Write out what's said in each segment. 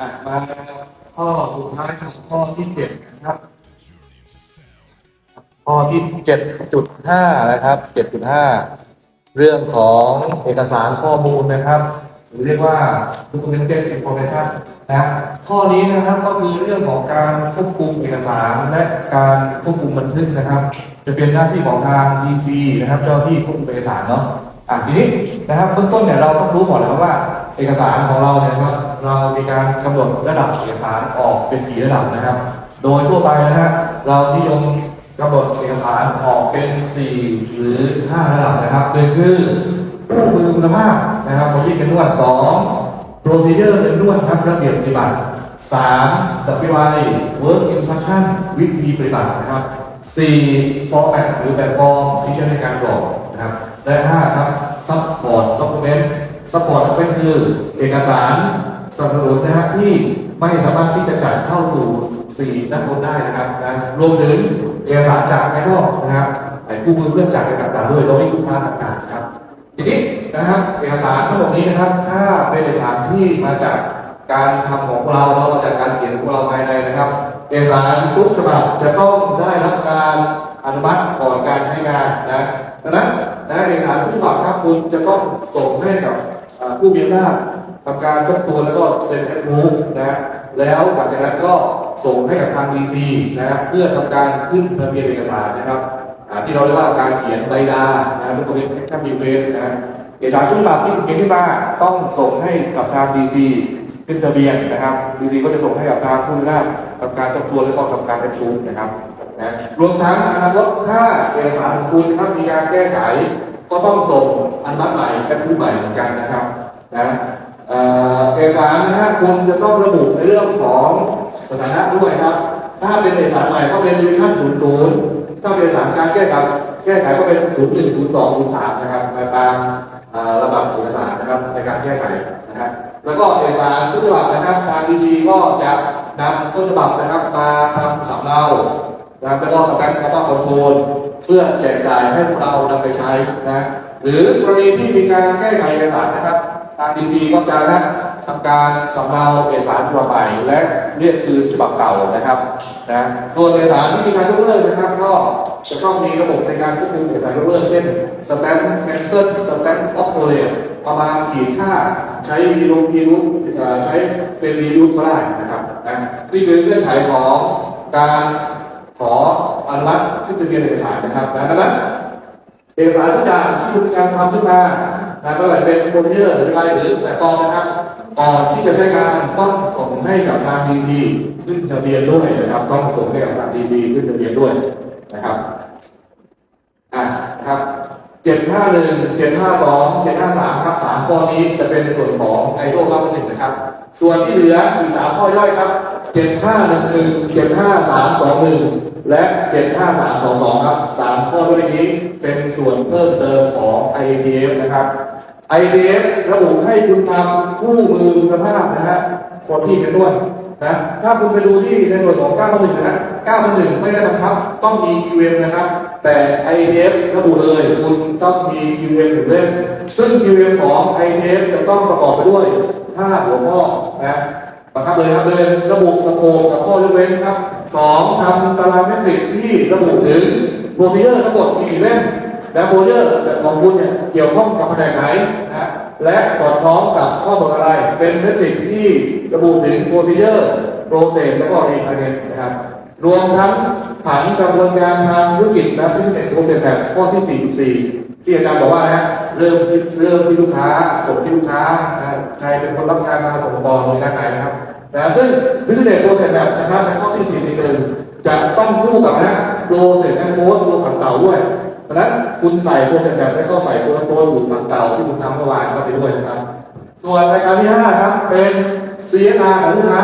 อะมาข้อสุดท้ายครับข้อที่เจ็ดนะครับ ข้อที่เจ็ดจุดห้านะครับเจ็ดจุดห้าเรื่องของเอกสารข้อมูลนะครับ หรือเรียกว่า documented information นะข้อนี้นะครับก็คือเรื่องของการควบคุมเอกสารและการควบคุมบันทึกนะครับ จะเป็นหน้าที่ของทาง DC นะครับ เจ้าหน้าที่ควบคุมเอกสารเนาะอะทีนี้นะครับเบื้องต้นเนี่ยเราต้องรู้ก่อนนะครับว่า เอกสารของเราเนี่ยครับ เรามีการกำหนดระดับเอกสารออกเป็นกี่ระดับนะครับ โดยทั่วไปนะฮะเรานิยมกำหนดเอกสารออกเป็น 4 หรือ 5 ระดับนะครับโดยคือผู้มือคุณภาพนะครับคนที่เป็นนวด2 procedure เป็นนวดครับระเบียบปฏิบัติ 3 WI work instruction วิธีปฏิบัตินะครับ 4 format หรือแบบฟอร์มที่ใช้ในการกรอกนะครับและ5ครับ support document support document คือเอกสาร สนับสนุนนะฮะที่ไม่สามารถที่จะจัดเข้าสู่4ด้านบนได้นะครับนะรวมถึงเอกสารจากภายนอกนะครับไอ้ผู้มือเครื่องจักรต่างๆด้วยโดยให้ลูกค้าต่างๆนะครับ ทีนี้นะครับเอกสารทั้งหมดนี้นะครับ ถ้าเป็นเอกสารที่มาจากการทำของเราเรามาจากการเขียนของเราภายในนะครับ เอกสารทุกฉบับจะต้องได้รับการอนุมัติก่อนการใช้งานนะดังนั้นนะเอกสารทุกฉบับครับคุณจะต้องส่งให้กับผู้มีอำนาจ ทำการทบทวนแล้วก็เซ็นแอปรูฟนะ แล้วหลังจากนั้นก็ส่งให้กับทาง DC นะ เพื่อทำการขึ้นทะเบียนเอกสารนะครับที่เราเรียกว่าการเขียนใบดานะเป็นตัวนี้ถ้ามีเวนนะเอกสารทุกฉบับที่เขียนขึ้นมาต้องส่งให้กับทางดีซีขึ้นทะเบียนนะครับดีซีก็จะส่งให้กับทางผู้รับทำการทบทวนและก็ทำการประชุมนะครับนะรวมทั้งอนาคตถ้าเอกสารของคุณนะครับมีการแก้ไขก็ต้องส่งอนุมัติใหม่กันผู้ใหม่เหมือนกันนะครับนะ เอกสารนะฮะคุณจะต้องระบุในเรื่องของสถานะด้วยครับ ถ้าเป็นเอกสารใหม่ก็เป็นดิวิชั่น00 ถ้าเป็นสารการแก้ไขแก้ไขก็เป็น 0 1 0 2 0 3 นะครับมาตามระดับเอกสารนะครับในการแก้ไขนะครับแล้วก็เอกสารต้นฉบับนะครับทางดีซีก็จะนำต้นฉบับนะครับมาทำสำเนานะครับแล้วก็สแตนป์คำว่าคอนโทรลเพื่อแจกจ่ายให้พวกเรานำไปใช้นะหรือกรณีที่มีการแก้ไขเอกสารนะครับางดีซีก็จะนะทำการสำเนาเอกสารฉบับใหม่และเรียกคืนฉบับเก่านะครับนะส่วนเอกสารที่มีการยกเลิกนะครับ ก็จะต้องมีระบบในการควบคุมเอกสารยกเลิกเช่นสแตมป์แคนเซิลสแตมป์ออฟโ a เประมาณขีดค่าใช้วีลูวีลูใช้เป็นวีลูก็ได้นะครับนะนี่คือเงื่อนไขของการขออนุมัติขึ้นทะเบียนเอกสารนะครับนะดังนั้นเอกสารทุกอย่างที่คุณการทำขึ้นมา นะไม่ว่าจะเป็นโปรเจอร์หรืออะไรหรือแพลตฟอร์มนะครับ ก่อนที่จะใช้งานต้องส่งให้กับทาง DC ขึ้นทะเบียนด้วยนะครับต้องส่งให้กับทาง DC ขึ้นทะเบียนด้วยนะครับอะนะครับเจ็ดห้าหนึ่งเจ็ดห้าสองเจ็ดห้าสามครับสามข้อนี้จะเป็นในส่วนของไอโซเก้าหนึ่งนะครับ ส่วนที่เหลืออีกสามข้อย่อยครับ เจ็ดห้าหนึ่งหนึ่งเจ็ดห้าสามสองหนึ่งและเจ็ดห้าสามสองสองครับสามข้อย่อยนี้เป็นส่วนเพิ่มเติมของ IDF นะครับ IDF ระบุให้คุณทำคู่มือคุณภาพนะฮะคนที่เป็นนวดนะถ้าคุณไปดูที่ในส่วนของ911นะ911ไม่ได้บังคับ ต้องมี QM นะครับ แต่ IDF ระบุเลยคุณต้องมี QM ถึงเล่มซึ่ง QM ของ IDF จะต้องประกอบไปด้วย5หัวข้อนะ บังคับเลยครับเลยระบุสโคปกับข้อยกเว้นครับ2ทำตารางเมตริกที่ระบุถึงโปรซีเจอร์ทั้งหมดมีกี่เล่มและโปรเจอร์ของคุณเนี่ยเกี่ยวข้องกับแผนกไหนนะและสอดคล้องกับข้อบทอะไร เป็นเมทริกที่ระบุถึงโปรซีเจอร์โปรเซสแล้วก็รีพาเนนะครับรวมทั้งผังกระบวนการทางธุรกิจและ business process แบบข้อที่ 4.4 ที่อาจารย์บอกว่านะเริ่มเริ่มที่ลูกค้าจบที่ลูกค้านะใครเป็นคนรับการมาส่งต่อหน่วยงานไหนนะครับ นะซึ่ง business process แบบนะครับในข้อที่4.4จะต้องคู่กับนะ process and code รวมผังเก่าด้วยเพราะนั้นคุณใส่โปรเซสแบบแล้วก็ใส่ตัวตัวหลุดผังเก่าที่คุณทำเมื่อวานเข้าไปด้วยนะครับ ส่วนรายการที่ 5 ครับ เป็น CNR ของลูกค้า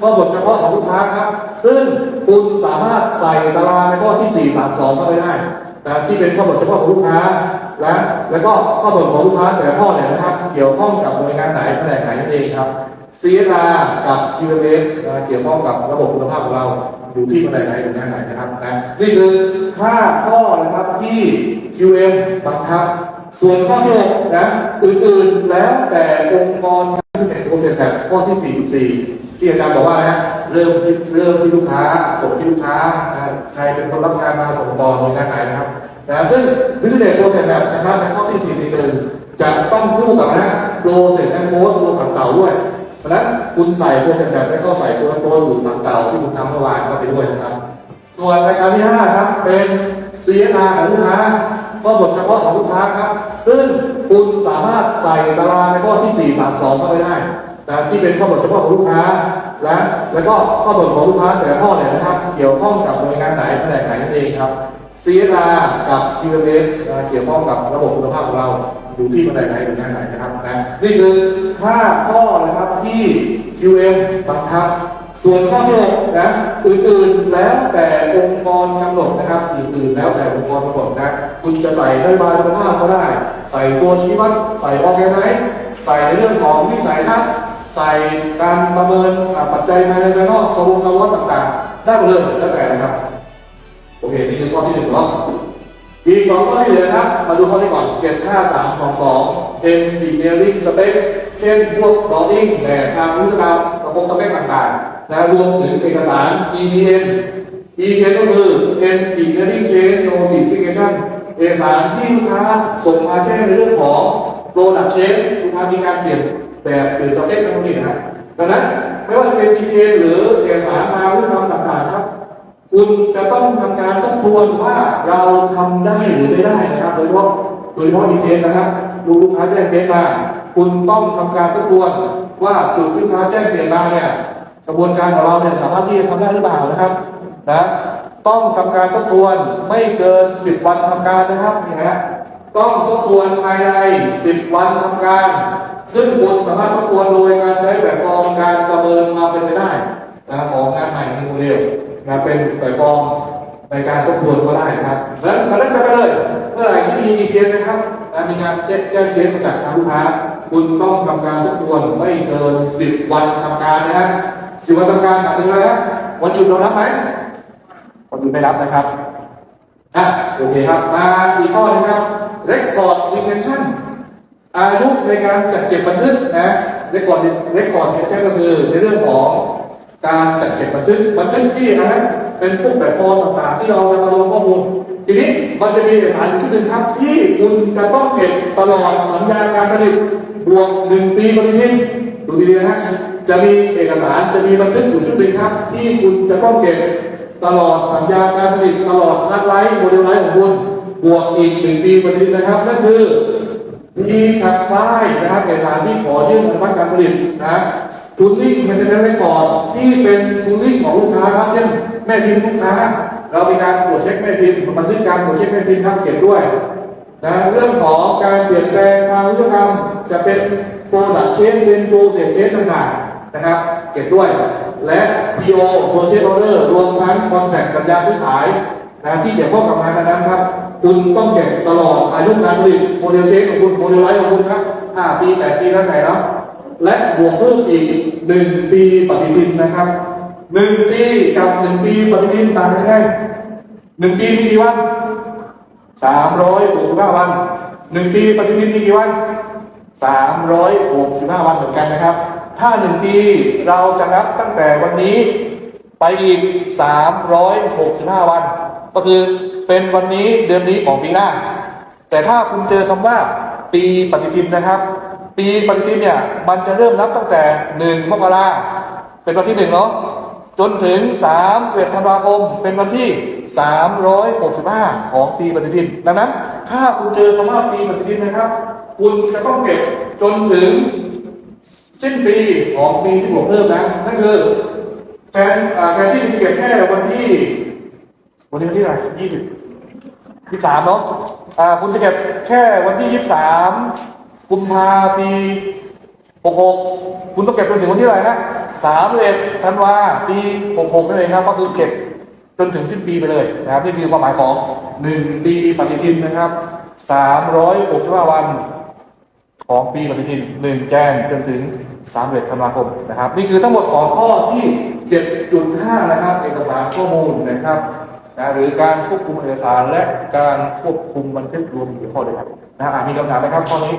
ข้อบทเฉพาะของลูกค้าครับ ซึ่งคุณสามารถใส่ตารางในข้อที่ 432 เข้าไปได้นะที่เป็นข้อบทเฉพาะของลูกค้าและแล้วก็ข้อบทของลูกค้าแต่ละข้อเนี่ยนะครับ เกี่ยวข้องกับหน่วยงานไหนแผนกไหนนั่นเองครับ CNR กับ QMS นะเกี่ยวข้องกับระบบคุณภาพของเราอยู่ที่แผนกไหนหน่วยงาไหนนะครับนะนี่คือ5ข้อนะครับที่ QM บังคับ ส่วนข้อที่6นะอื่นๆแล้วแต่องค์กรที่เป็นโปรเซสแบบข้อที่ 44 ที่อาจารย์บอกว่านะเริ่มที่เริ่มที่ลูกค้าจบที่ลูกค้าใครเป็นคนรับงานมาส่งต่อหน่วยงานไหนนะครับนะซึ่ง business process map นะครับในข้อที่ 441 จะต้องคู่กับนะ process and code ตัวผังเก่าด้วย ราะฉะนั้นคุณใส่ process map แล้วก็ใส่ตัวโปรหรือผังเก่าที่คุณทำเมื่อวานเข้าไปด้วยนะครับ ส่วนรายการที่ 5 ครับ เป็น CSR ของลูกค้าข้อบทเฉพาะของลูกค้าครับ ซึ่งคุณสามารถใส่ตารางในข้อที่ 432 เข้าไปได้นะที่เป็นข้อบทเฉพาะของลูกค้า และแล้วก็ข้อบทของลูกค้าแต่ละข้อเนี่ยนะครับ เกี่ยวข้องกับหน่วยงานไหนแผนกไหนนั่นเองครับ CSR กับ QMS นะเกี่ยวข้องกับระบบคุณภาพของเราอยู่ที่แผนกไหนหน่วยงานไหนนะครับนะนี่คือ 5 ข้อนะครับที่ QM บังคับ ส่วนข้อที่หกนะอื่นๆแล้วแต่องค์กรกำหนดนะครับอื่นๆแล้วแต่องค์กรกำหนดนะคุณจะใส่นโยบายคุณภาพก็ได้ ใส่ตัวชี้วัดใส่ออแกไนซ์ใส่ในเรื่องของวิสัยทัศน์ใส่การประเมินปัจจัยภายในภายนอกสรุปสรุปต่างๆ ได้หมดเลยแล้วแต่นะครับ อเคนี่คือข้อที่หนึ่งเนาะอีกสองข้อที่เหลือครับ มาดูข้อนี้ก่อนเก็บค่าสามสองสอง engineering spec เช่นพวก drawing แบบทางวิศวกรรมสปงสเปคต่างๆนะรวมถึงเอกสาร ECN ECN ก็คือ engineering change notification เอกสารที่ลูกค้าส่งมาแจ้งในเรื่องของ product change ลูกค้ามีการเปลี่ยนแบบเปลี่ยนสเปคทางผลิตนะดังนั้นไม่ว่าจะเป็น ECN หรือเอกสารทางวิศวกรรมต่าง คุณจะต้องทำการทบทวนว่าเราทำได้หรือไม่ได้นะครับโดยเฉพาะโดยเฉพาะอีเคสนะครับลูกค้าแจ้งเคสมา คุณต้องทำการทบทวนว่าจุดที่ลูกค้าแจ้งเปลี่ยนมาเนี่ยกระบวนการของเราเนี่ยสามารถที่จะทำได้หรือเปล่านะครับนะต้องทำการทบทวนไม่เกิน 10 วันทำการนะครับนี่นะต้องทบทวนภายใน 10 วันทำการ ซึ่งคุณสามารถทบทวนโดยการใช้แบบฟอร์มการประเมินควาเป็นไปได้นะของงานใหม่ในโมเดล นะเป็นแบบฟอร์มในการทบทวนก็ได้นะครับแล้วตอนนั้นจะไปเลย เมื่อไหร่ที่มีอีเนนะครับมีการแจ้งเคสมาจากทางลูกค้า คุณต้องทำการทบทวนไม่เกิน10วันทำการนะฮะสิบวันทำการหมายถึงอะไรครับวันหยุดเรารับไหมวันหยุดไม่รับนะครับอะโอเคครับมาอีกข้อนึงครับ record retention อายุในการจัดเก็บบันทึกนะเรคคอร์ดเรคคอร์ดเนี่ยใช่ก็คือในเรื่องของ การจัดเก็บบันทึกบันทึกที่นะฮะเป็นพวกแบบฟอร์มต่างๆที่เราจะมารวมข้อมูล ทีนี้มันจะมีเอกสารชุดหนึ่งครับ ที่คุณจะต้องเก็บตลอดสัญญาการผลิตบวกหนึ่งปีปฏิทินดูดีๆนะฮะจะมีเอกสารจะมีบันทึกอยู่ชุดหนึ่งครับ ที่คุณจะต้องเก็บตลอดสัญญาการผลิตตลอดพาร์ทไลฟ์โมเดลไลฟ์ของคุณบวกอีกหนึ่งปีปฏิทินนะครับนั่นคือมีแผ่นฝ้ายนะครับเอกสารที่ขอยื่นอนุมัติการผลิตนะ ทูลิ่งมันจะเป็นเรคคอร์ดที่เป็นทูลิ่งของลูกค้าครับเช่นแม่พิมพ์ลูกค้า เรามีการตรวจเช็คแม่พิมพ์บันทึกการตรวจเช็คแม่พิมพ์ครับเก็บด้วยนะเรื่องของการเปลี่ยนแปลงทางวิศวกรรม จะเป็นโปรดักเชนเป็นโปรเซสเชนต่างๆนะครับ เก็บด้วย และ PO Purchase Order รวมทั้ง Contract สัญญาซื้อขายนะที่เกี่ยวข้องกับงานนั้นครับ คุณต้องเก็บตลอดอายุการผลิตโมเดลเชคของคุณโมเดลไลท์ของคุณครับ5ปี8ปีแล้วแต่แล้ว และบวกเพิ่มอีก1ปีปฏิทินนะครับ1ปีกับ1ปีปฏิทินต่างกันไงปีมีกี่วัน365วัน1ปีปฏิทินมีกี่วัน365วันเหมือนกันนะครับ ถ้า1ปีเราจะนับตั้งแต่วันนี้ไปอีก365วัน ก็คือเป็นวันนี้เดือนนี้ของปีหน้า แต่ถ้าคุณเจอคำว่าปีปฏิทินนะครับ ปีปฏิทินเนี่ยมันจะเริ่มนับตั้งแต่1มกราเป็นวันที่1เนาะจนถึง3เดือนธันวาคมเป็นวันที่365ของปีปฏิทิน ดังนั้น ถ้าคุณเจอคำว่าปีปฏิทินนะครับ คุณจะต้องเก็บจนถึงสิ้นปีของปีที่บวกเพิ่มนะนั่นคือแทนแทนที่คุณจะเก็บแค่วันที่ วันนี้วันที่อะไรยี่สิบยี่สามเนาะอ่าคุณจะเก็บแค่วันที่ยี่สาม กุมภาปีหกหกคุณต้องเก็บจนถึงวันที่อะไรฮะสามเอ็ดธันวาปีหกหกนั่นเองครับก็คือเก็บจนถึงสิ้นปีไปเลยนะครับนี่คือความหมายของหนึ่งปีปฏิทินนะครับสามร้อยหกสิบห้าวัน ของปีปฏิทินหนึ่งแกนจนถึงสามเดือนธันวาคมนะครับ นี่คือทั้งหมดของข้อที่7.5นะครับ เอกสารข้อมูลนะครับนะหรือการควบคุมเอกสารและการควบคุมบันทึกรวมอยู่ข้อเดียวกันนะอะมีคำถามไหมครับข้อนี้